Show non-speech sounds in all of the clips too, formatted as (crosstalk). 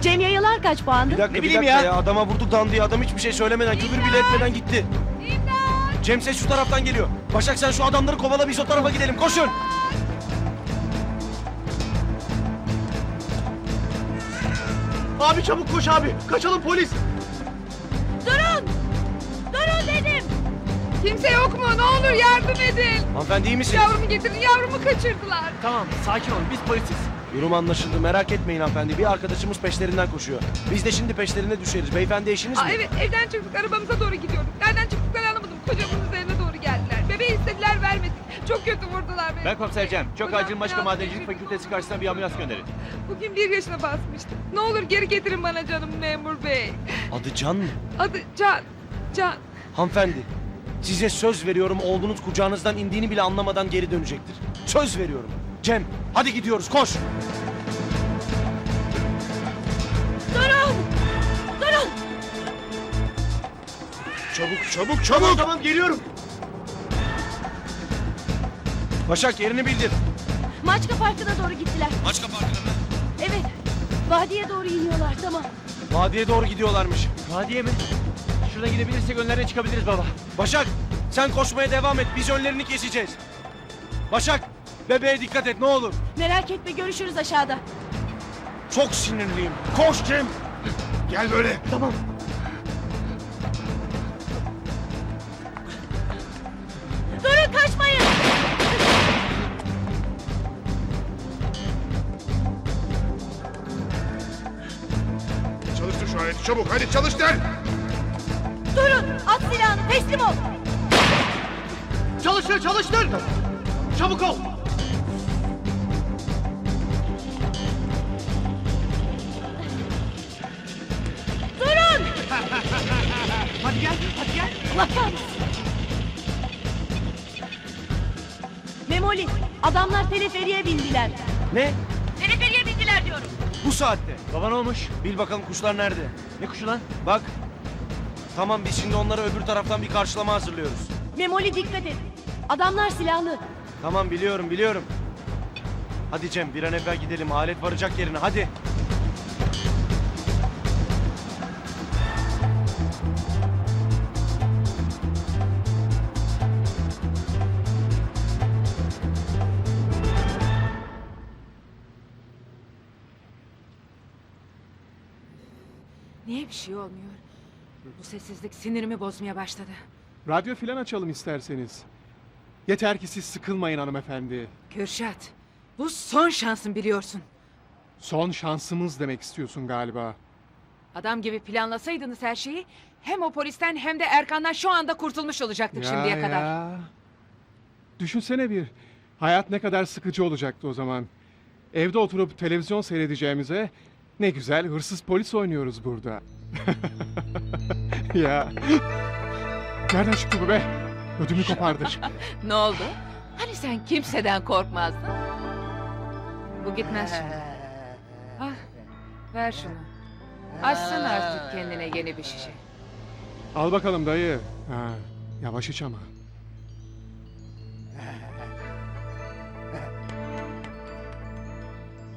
Cem Yayalar kaç puandı? Bir dakika Ne bir bileyim dakika ya. ya. Adama vurduk dan diye adam hiçbir şey söylemeden küfür bile etmeden gitti. Cem ses şu taraftan geliyor. Başak sen şu adamları kovala biz o tarafa gidelim koşun. Abi çabuk koş abi. Kaçalım polis. Durun! Durun dedim! Kimse yok mu? Ne olur yardım edin. Hanımefendi iyi misiniz? Yavrumu getirin. Yavrumu kaçırdılar. Tamam sakin olun biz polisiz. Durum anlaşıldı merak etmeyin hanımefendi. Bir arkadaşımız peşlerinden koşuyor. Biz de şimdi peşlerine düşeriz. Beyefendi eşiniz Aa, mi? evet evden çıktık arabamıza doğru gidiyorduk. Nereden çıktıklarını anlamadım. Kocamın üzerine doğru geldiler. Bebeği istediler vermedik. Çok kötü vurdular beni. Ben komiser Cem. Çok Hocam, acil biraz Madencilik geçin. Fakültesi karşısına bir ambulans gönderin. Bugün bir yaşına basmıştı. Ne olur geri getirin bana canım memur bey. Adı Can mı? Adı Can. Can. Hanımefendi size söz veriyorum oğlunuz kucağınızdan indiğini bile anlamadan geri dönecektir. Söz veriyorum. Cem hadi gidiyoruz koş. Durun! Durun! Çabuk çabuk Tamam çabuk. tamam geliyorum. Başak yerini bildir. Maçka Parkı'na doğru gittiler. Maçka Parkı'na mı? Evet. Vadiye doğru iniyorlar tamam. Vadiye doğru gidiyorlarmış. Vadiye mi? Şuradan gidebilirsek önlerine çıkabiliriz baba. Başak sen koşmaya devam et. Biz önlerini keseceğiz. Başak bebeğe dikkat et ne olur. Merak etme görüşürüz aşağıda. Çok sinirliyim. Koş Cem. Gel böyle. Tamam. Durun kaçmayın! Çalıştır şu aleti çabuk hadi çalıştır. Durun! At silahını teslim ol! Çalıştır çalıştır. Çabuk ol. Hadi gel hadi gel. Allah kahretsin. Memoli, adamlar teleferiye bindiler. Ne? Teleferiye bindiler diyorum. Bu saatte. Baba ne olmuş? Bil bakalım kuşlar nerede? Ne kuşu lan? Bak. Tamam biz şimdi onlara öbür taraftan bir karşılama hazırlıyoruz. Memoli dikkat et. Adamlar silahlı. Tamam biliyorum biliyorum. Hadi Cem bir an evvel gidelim. Alet varacak yerine hadi. Bir şey olmuyor? Bu sessizlik sinirimi bozmaya başladı. Radyo filan açalım isterseniz. Yeter ki siz sıkılmayın hanımefendi. Kürşat, bu son şansın biliyorsun. Son şansımız demek istiyorsun galiba. Adam gibi planlasaydınız her şeyi hem o polisten hem de Erkan'dan şu anda kurtulmuş olacaktık şimdiye kadar. ya. Düşünsene bir. Hayat ne kadar sıkıcı olacaktı o zaman. Evde oturup televizyon seyredeceğimize ne güzel hırsız polis oynuyoruz burada. Ya. Nereden çıktı bu be? Ödümü kopardı. (laughs) Ne oldu? Hani sen kimseden korkmazdın? Bu gitmez şimdi. (laughs) Ah, ver şunu. Açsın artık kendine yeni bir şişe. Al bakalım dayı. Ha, yavaş iç ama.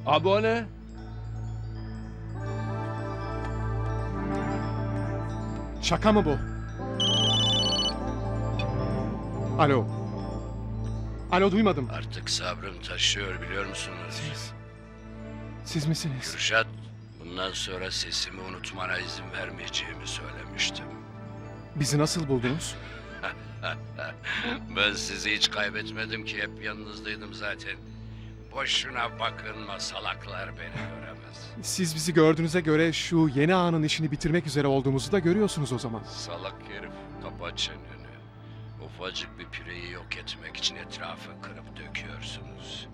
Abone. Şaka mı bu? Alo. Alo duymadım. Artık sabrım taşıyor biliyor musunuz? Siz misiniz? Kürşat, bundan sonra sesimi unutmana izin vermeyeceğimi söylemiştim. Bizi nasıl buldunuz? (laughs) ben sizi hiç kaybetmedim ki hep yanınızdaydım zaten. Boşuna bakınma salaklar beni göremez. Siz bizi gördüğünüze göre şu yeni anın işini bitirmek üzere olduğumuzu da görüyorsunuz o zaman. Salak herif kapa çeneni. Ufacık bir pireyi yok etmek için etrafı kırıp döküyorsunuz.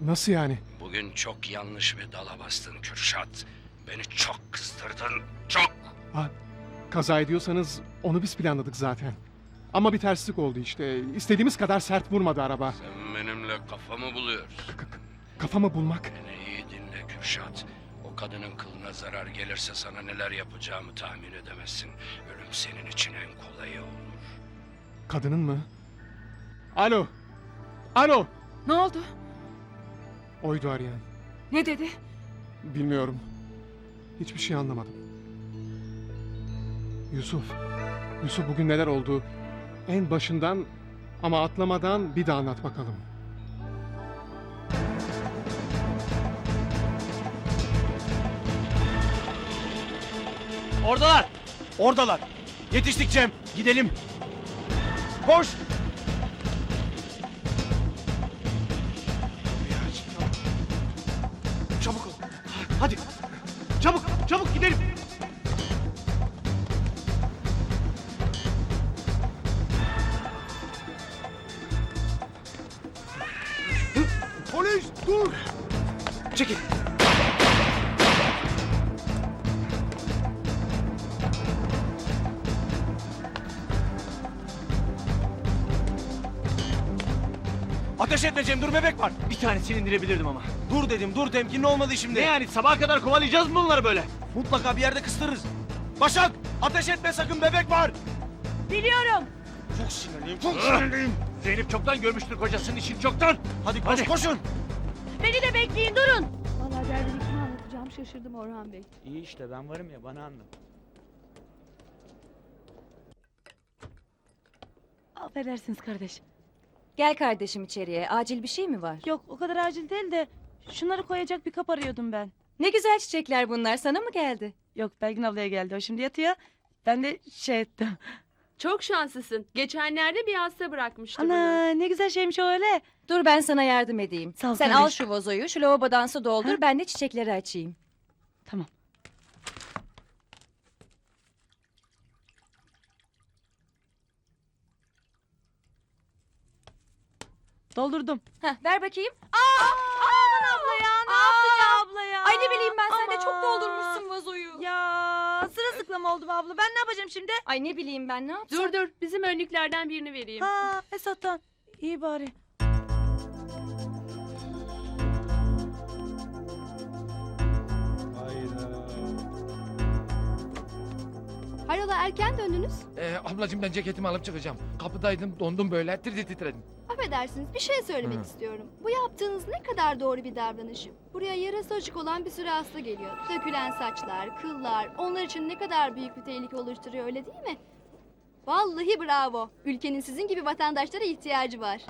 Nasıl yani? Bugün çok yanlış bir dala bastın Kürşat. Beni çok kızdırdın, çok. Ha, kaza ediyorsanız onu biz planladık zaten. Ama bir terslik oldu işte. İstediğimiz kadar sert vurmadı araba. Sen benimle kafamı buluyorsun. Kafamı bulmak. Beni iyi dinle Kürşat. O kadının kılına zarar gelirse sana neler yapacağımı tahmin edemezsin. Ölüm senin için en kolayı olur. Kadının mı? Alo. Alo. Ne oldu? Oydu arayan. Ne dedi? Bilmiyorum. Hiçbir şey anlamadım. Yusuf, Yusuf bugün neler oldu? En başından ama atlamadan bir daha anlat bakalım. Oradalar. Oradalar. Yetiştik Cem. Gidelim. Koş. Çabuk ol. Hadi. Çabuk çabuk gidelim. Polis dur. Çekil. Ateş etme Cem dur bebek var. Bir tanesini indirebilirdim ama. Dur dedim dur temkinli olmadı şimdi. Ne yani sabaha kadar kovalayacağız mı bunları böyle? Mutlaka bir yerde kıstırırız. Başak ateş etme sakın bebek var. Biliyorum. Çok sinirliyim çok sinirliyim. Zeynep çoktan görmüştür kocasının işini çoktan. Hadi koş Hadi. koşun. Beni de bekleyin durun. Vallahi derdini kime anlatacağım şaşırdım Orhan Bey. İyi işte ben varım ya bana anlat. Affedersiniz kardeş. Gel kardeşim içeriye. Acil bir şey mi var? Yok o kadar acil değil de şunları koyacak bir kap arıyordum ben. Ne güzel çiçekler bunlar. Sana mı geldi? Yok Belgin ablaya geldi o şimdi yatıyor. Ben de şey ettim. (laughs) Çok şanslısın. Geçenlerde bir hasta bırakmıştı bunu. Ana ne güzel şeymiş o öyle. Dur ben sana yardım edeyim. Sağ ol Sen kardeş. al şu vazoyu, şu lavabodan su doldur. Ha? Ben de çiçekleri açayım. Tamam. Doldurdum. Heh, ver bakayım. Aman abla ya ne yaptın ya abla ya? Ay ne bileyim ben sen de çok Aman. doldurmuşsun vazoyu. Ya sırılsıklam oldum abla. Ben ne yapacağım şimdi? Ay ne bileyim ben ne yapsam? Dur dur bizim önlüklerden birini vereyim. Ha Esat'tan. İyi bari. Hayrola erken döndünüz? Ee, ablacığım ben ceketimi alıp çıkacağım. Kapıdaydım dondum böyle tir titredim. Affedersiniz bir şey söylemek Hı. istiyorum. Bu yaptığınız ne kadar doğru bir davranış. Buraya yarası açık olan bir sürü hasta geliyor. Dökülen saçlar, kıllar onlar için ne kadar büyük bir tehlike oluşturuyor öyle değil mi? Vallahi bravo. Ülkenin sizin gibi vatandaşlara ihtiyacı var.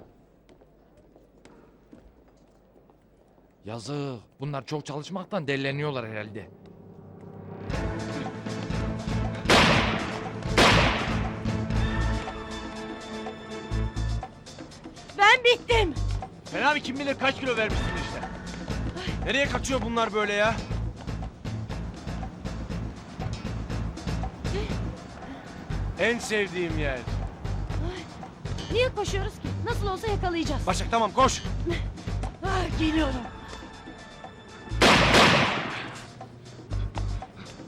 Yazık. Bunlar çok çalışmaktan delleniyorlar herhalde. Bittim. Fena bir kim bilir kaç kilo vermişsin işte. Nereye kaçıyor bunlar böyle ya? En sevdiğim yer. Niye koşuyoruz ki? Nasıl olsa yakalayacağız. Başak tamam koş. Ah, geliyorum.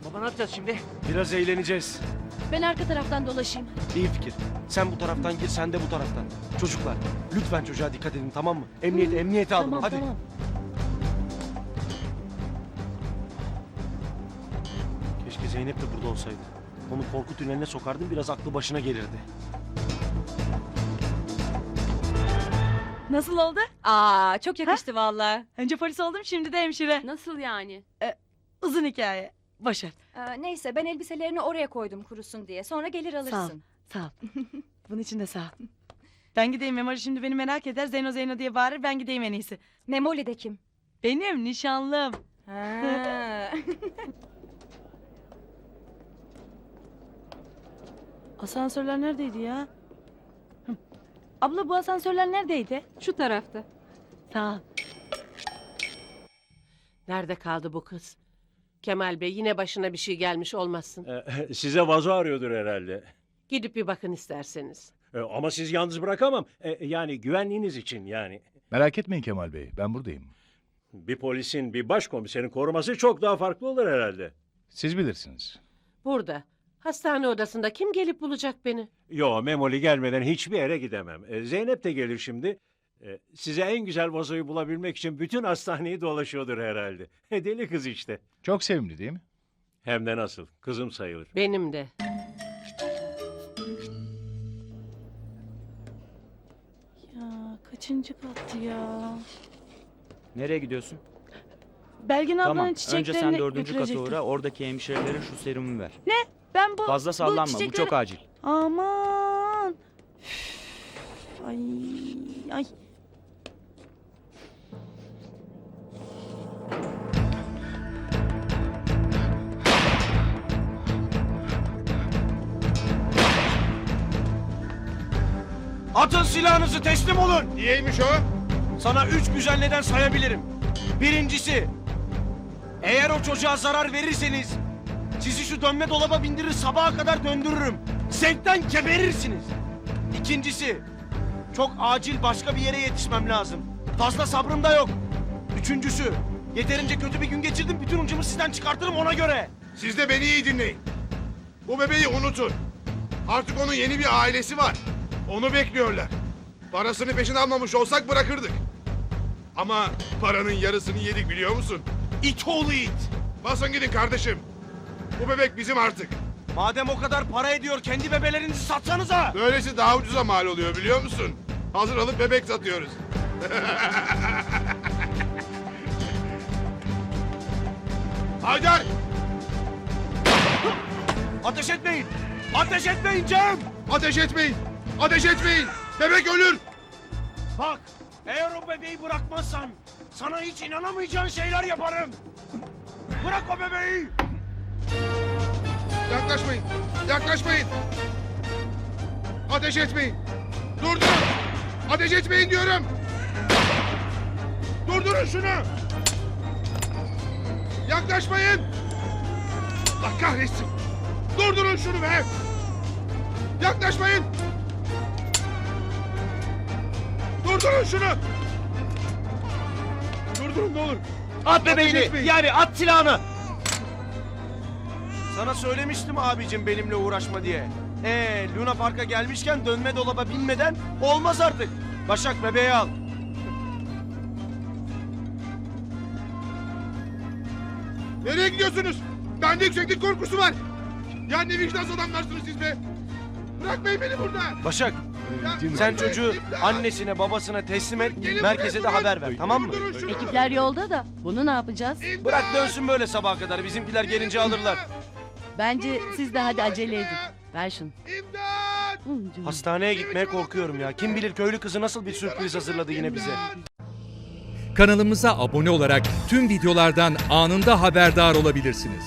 Baba ne yapacağız şimdi? Biraz eğleneceğiz. Ben arka taraftan dolaşayım. İyi fikir. Sen bu taraftan gir, sen de bu taraftan. Çocuklar, lütfen çocuğa dikkat edin tamam mı? Emniyete, emniyete alın. Tamam Hadi. tamam. Keşke Zeynep de burada olsaydı. Onu korku tüneline sokardım, biraz aklı başına gelirdi. Nasıl oldu? Aa çok yakıştı vallahi. Önce polis oldum şimdi de hemşire. Nasıl yani? Uzun hikaye. Boşver. Ee, neyse ben elbiselerini oraya koydum kurusun diye. Sonra gelir Sağ ol. alırsın. Sağ ol. (laughs) Bunun için de sağ ol. Ben gideyim Memoli şimdi beni merak eder. Zeyno Zeyno diye bağırır. Ben gideyim en iyisi. Memoli de kim? Benim nişanlım. Ha. (laughs) Asansörler neredeydi ya? Abla bu asansörler neredeydi? Şu tarafta. Sağ ol. Nerede kaldı bu kız? Kemal Bey yine başına bir şey gelmiş olmasın. (laughs) Size vazo arıyordur herhalde. Gidip bir bakın isterseniz. E, Ama siz yalnız bırakamam. E, Yani güvenliğiniz için yani. Merak etmeyin Kemal Bey ben buradayım. Bir polisin, bir başkomiserin koruması çok daha farklı olur herhalde. Siz bilirsiniz. Burada. Hastane odasında kim gelip bulacak beni? Yo, Memoli gelmeden hiçbir yere gidemem. E, Zeynep de gelir şimdi. E, Size en güzel vazoyu bulabilmek için bütün hastaneyi dolaşıyordur herhalde. E, (laughs) Deli kız işte. Çok sevimli değil mi? Hem de nasıl, kızım sayılır. Benim de. Kaçıncı kattı ya? Nereye gidiyorsun? Belgin ablanın Tamam. çiçeklerini Önce sen dördüncü kata uğra. Oradaki hemşirelere şu serumu ver. Ben bu... Fazla sallanma. Bu, çiçekleri- çok acil. Aman. Üf, Ay ay. Atın silahınızı teslim olun. Niyeymiş o? Sana üç güzel neden sayabilirim. Birincisi, eğer o çocuğa zarar verirseniz sizi şu dönme dolaba bindirir sabaha kadar döndürürüm. Zevkten geberirsiniz. İkincisi, çok acil başka bir yere yetişmem lazım. Fazla sabrım da yok. Üçüncüsü, yeterince kötü bir gün geçirdim bütün ucumu sizden çıkartırım ona göre. Siz de beni iyi dinleyin. Bu bebeği unutun. Artık onun yeni bir ailesi var. Onu bekliyorlar. Parasını peşin almamış olsak bırakırdık. Ama paranın yarısını yedik biliyor musun? İt oğlu it. Basın gidin kardeşim. Bu bebek bizim artık. Madem o kadar para ediyor kendi bebelerinizi satsanıza. Böylesi daha ucuza mal oluyor biliyor musun? Hazır alıp bebek satıyoruz. (laughs) Haydar! Ateş etmeyin. Ateş etmeyin Cem. Ateş etmeyin! Ateş etmeyin! Bebek ölür! Bak eğer o bebeği bırakmazsan sana hiç inanamayacağın şeyler yaparım. Bırak o bebeği. Yaklaşmayın! Yaklaşmayın! Ateş etmeyin! Durdurun! Ateş etmeyin diyorum! Durdurun şunu! Yaklaşmayın! Allah kahretsin! Durdurun şunu be! Yaklaşmayın! Durdurun şunu! Durdurun ne olur! At bebeğini. Yani at silahını. Sana söylemiştim abicim benimle uğraşma diye. Ee, Luna Park'a gelmişken dönme dolaba binmeden olmaz artık. Başak bebeği al. Nereye gidiyorsunuz? Bende yükseklik korkusu var. Ya ne vicdansız adamlarsınız siz be. Bırakmayın beni burada. Başak sen çocuğu annesine babasına teslim et. Merkeze de haber ver tamam mı? Ekipler yolda da bunu ne yapacağız? Bırak dönsün böyle sabaha kadar. Bizimkiler gelince alırlar. Bence siz de hadi acele edin. Ver şunu. İmdat! Hı, canım. Hastaneye gitmeye korkuyorum ya. Kim bilir köylü kızı nasıl bir sürpriz hazırladı yine bize. Kanalımıza abone olarak tüm videolardan anında haberdar olabilirsiniz.